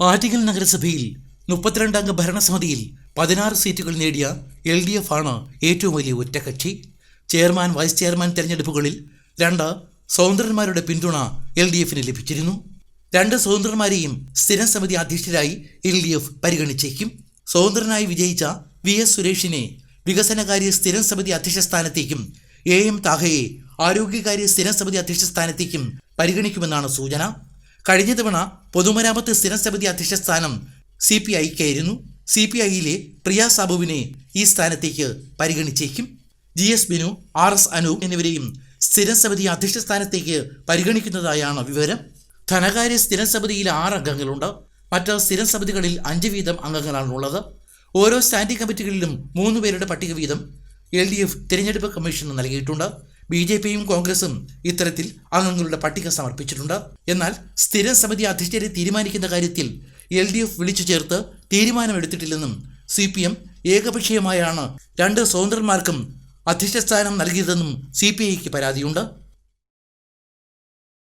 ആറ്റിങ്ങൽ നഗരസഭയിൽ മുപ്പത്തിരണ്ടംഗ ഭരണസമിതിയിൽ പതിനാറ് സീറ്റുകൾ നേടിയ എൽ ഡി എഫ് ആണ് ഏറ്റവും വലിയ ഒറ്റക്കക്ഷി. ചെയർമാൻ വൈസ് ചെയർമാൻ തെരഞ്ഞെടുപ്പുകളിൽ രണ്ട് സ്വതന്ത്രന്മാരുടെ പിന്തുണ എൽ ഡി എഫിന് ലഭിച്ചിരുന്നു. രണ്ട് സ്വതന്ത്രന്മാരെയും സ്ഥിരം സമിതി അധ്യക്ഷരായി എൽ ഡി എഫ് പരിഗണിച്ചേക്കും. സ്വതന്ത്രനായി വിജയിച്ച വി എസ് സുരേഷിനെ വികസനകാര്യ സ്ഥിരം സമിതി അധ്യക്ഷ സ്ഥാനത്തേക്കും എ എം താഹയെ ആരോഗ്യകാര്യ സ്ഥിരം സമിതി അധ്യക്ഷ സ്ഥാനത്തേക്കും പരിഗണിക്കുമെന്നാണ് സൂചന. കഴിഞ്ഞ തവണ പൊതുമരാമത്ത് സ്ഥിരം സമിതി അധ്യക്ഷ സ്ഥാനം സി പി ഐക്കായിരുന്നു സി പി ഐയിലെ പ്രിയ സാബുവിനെ ഈ സ്ഥാനത്തേക്ക് പരിഗണിച്ചേക്കും. G S Binu R S Anoop എന്നിവരെയും സ്ഥിരം സമിതി അധ്യക്ഷ സ്ഥാനത്തേക്ക് പരിഗണിക്കുന്നതായാണ് വിവരം. ധനകാര്യ സ്ഥിരം സമിതിയിൽ ആറ് അംഗങ്ങളുണ്ട്. മറ്റ് സ്ഥിരം സമിതികളിൽ അഞ്ച് വീതം അംഗങ്ങളാണുള്ളത് ഓരോ സ്റ്റാൻഡിംഗ് കമ്മിറ്റികളിലും മൂന്ന് പേരുടെ പട്ടിക വീതം എൽ ഡി എഫ് തിരഞ്ഞെടുപ്പ് കമ്മീഷന് നൽകിയിട്ടുണ്ട്. ബി ജെ പിയും കോൺഗ്രസും ഇത്തരത്തിൽ അംഗങ്ങളുടെ പട്ടിക സമർപ്പിച്ചിട്ടുണ്ട്. എന്നാൽ സ്ഥിരം സമിതി അധ്യക്ഷരെ തീരുമാനിക്കുന്ന കാര്യത്തിൽ എൽ ഡി എഫ് വിളിച്ചു ചേർത്ത് തീരുമാനമെടുത്തിട്ടില്ലെന്നും സി പി എം ഏകപക്ഷീയമായാണ് രണ്ട് സ്വതന്ത്രന്മാർക്കും അധ്യക്ഷ സ്ഥാനം നൽകിയതെന്നും സി പി ഐക്ക് പരാതിയുണ്ട്.